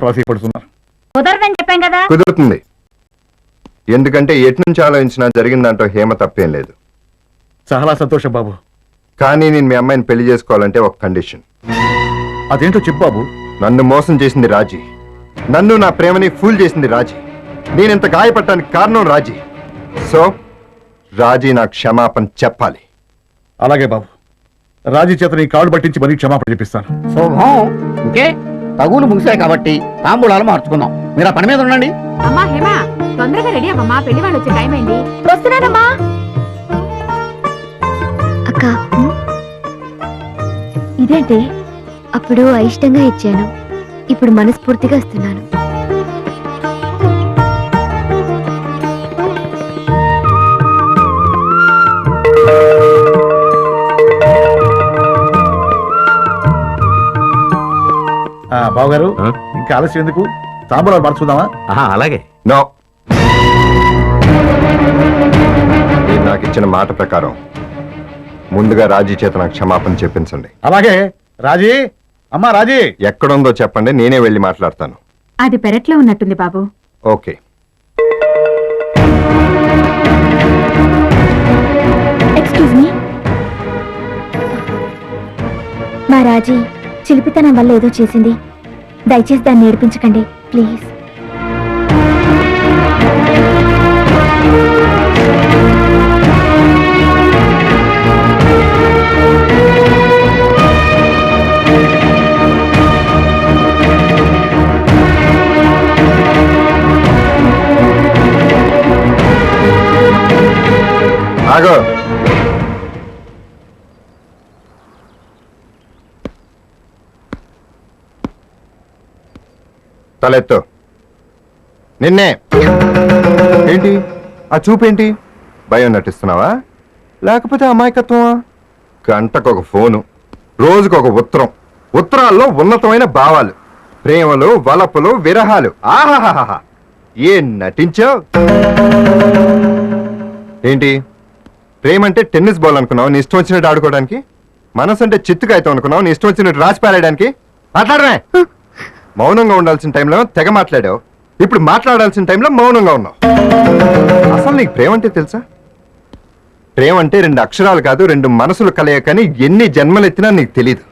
ప్రాసీపడుతున్నారు కుదరదని చెప్పాం కదా. కుదురుతుంది. ఎందుకంటే ఎటు నుంచి ఆలోచించినా జరిగిన దాంట్లో హేమ తప్పేం లేదు. చాలా సంతోషం బాబు. కానీ నేను మీ అమ్మాయిని పెళ్ళి చేసుకోవాలంటే ఒక కండిషన్. అదేంటో చెప్పు బాబు. నన్ను మోసం చేసింది రాజీ. నన్ను నా ప్రేమని ఫూల్ చేసింది రాజీ. నేనింత గాయపడటానికి కారణం రాజీ. సో రాజీ నాకు క్షమాపణ చెప్పాలి. అలాగే బాబు. రాజీ చేత నీ కాళ్ళు పట్టించి మరీ క్షమాపణ చెప్పిస్తాను. శుభం. ఇంకే తగులు ముగిశాయి కాబట్టి తాంబూలాలు మార్చుకుందాం మీరు ఆ పని మీద ఉండండి. అమ్మా హేమా తొందరగా రెడీ అవ్వమ్మా పెళ్ళి వాళ్ళు వచ్చే టైం అయింది. వస్తున్నానమ్మా. అక్క ఇదేంటి? అప్పుడు అయిష్టంగా ఇచ్చాను. ఇప్పుడు మనస్ఫూర్తిగా ఇస్తున్నాను. ఆ, బావగారు ఆ? ఇంకా ఆలస్యం ఎందుకు? తాంబూలాలు మార్చుకుందామా? అలాగే. నో. మీరు నాకు ఇచ్చిన మాట ప్రకారం ముందుగా రాజీ చేత నాకు క్షమాపణ చెప్పించండి. అలాగే రాజీ? అమ్మా రాజీ! ఎక్కడుందో చెప్పండి నేనే వెళ్ళి మాట్లాడతాను. అది పెరట్లో ఉన్నట్టుంది బాబు. ఓకే. ఎక్స్క్యూజ్ మీ మా రాజీ చిలిపితనం వల్ల ఏదో చేసింది. దయచేసి దాన్ని నేర్పించకండి ప్లీజ్. ఆగో. తలెత్తు. నిన్నే. ఏంటి? ఆ చూపేంటి? భయం నటిస్తున్నావా? లేకపోతే అమాయకత్వమా? గంటకొక ఫోను రోజుకొక ఉత్తరం ఉత్తరాల్లో ఉన్నతమైన భావాలు ప్రేమలు వలపులు విరహాలు. ఆహాహాహా ఏం నటించావు? ఏంటి? ప్రేమ అంటే టెన్నిస్ బాల్ అనుకున్నావు నీ ఇష్టం వచ్చినట్టు ఆడుకోవడానికి? మనసు అంటే చిత్తుగా అయితే అనుకున్నావు నీ ఇష్టం వచ్చినట్టు రాసి పారేయడానికి? మాట్లాడమే. మౌనంగా ఉండాల్సిన టైంలో తెగ మాట్లాడావు. ఇప్పుడు మాట్లాడాల్సిన టైంలో మౌనంగా ఉన్నావు. అసలు నీకు ప్రేమ అంటే తెలుసా? ప్రేమ అంటే రెండు అక్షరాలు కాదు రెండు మనసులు కలయకని ఎన్ని జన్మలెత్తినా నీకు తెలీదు.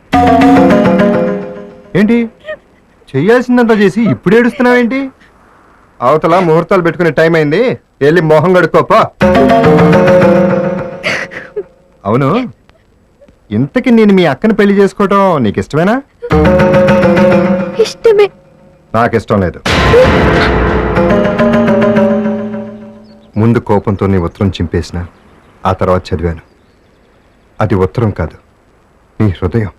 ఏంటి? చెయ్యాల్సిందంతా చేసి ఇప్పుడు ఏడుస్తున్నావేంటి అవతల ముహూర్తాలు పెట్టుకునే టైం అయింది వెళ్ళి మొహం కడుక్కోపా అవును. ఇంతకి నేను మీ అక్కని పెళ్ళి చేసుకోవటం నీకు ఇష్టమేనా? ఇష్టమే నాకు ఇష్టం లేదు. ముందు కోపంతో నీ ఉత్తరం చింపేసిన ఆ తర్వాత చదివాను. అది ఉత్తరం కాదు నీ హృదయం.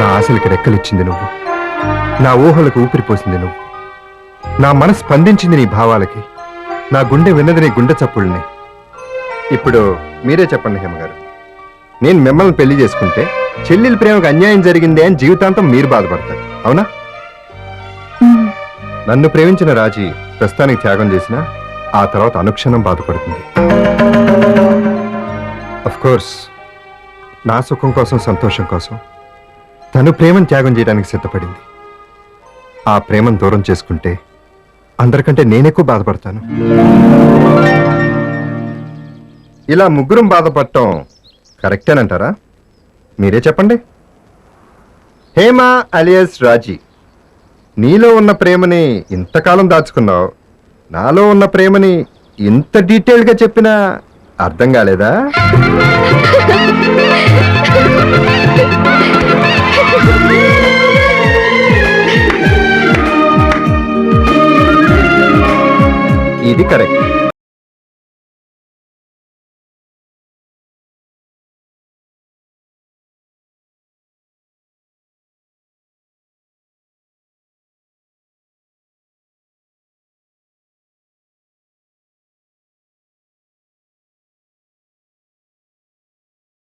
నా ఆశలకి రెక్కలిచ్చింది నువ్వు. నా ఊహలకు ఊపిరిపోసింది నువ్వు. నా మనసు స్పందించింది నీ భావాలకి. నా గుండె విన్నది నీ గుండె చప్పుల్ని ఇప్పుడు మీరే చెప్పండి హేమగారు. నేను మిమ్మల్ని పెళ్ళి చేసుకుంటే చెల్లెలి ప్రేమకు అన్యాయం జరిగిందే అని జీవితాంతం మీరు బాధపడతారు. అవునా. నన్ను ప్రేమించిన రాజీ ప్రస్తుతానికి త్యాగం చేసిన ఆ తర్వాత అనుక్షణం బాధపడుతుంది. అఫ్ కోర్స్ నా సుఖం కోసం సంతోషం కోసం తను ప్రేమను త్యాగం చేయడానికి సిద్ధపడింది. ఆ ప్రేమను దూరం చేసుకుంటే అందరికంటే నేనెక్కువ బాధపడతాను. ఇలా ముగ్గురం బాధపడటం కరెక్టేనంటారా? మీరే చెప్పండి. హేమ అలియస్ రాజీ నీలో ఉన్న ప్రేమని ఇంతకాలం దాచుకున్నావు. నాలో ఉన్న ప్రేమని ఇంత డీటెయిల్గా చెప్పినా అర్థం కాలేదా? ఇది కరెక్ట్.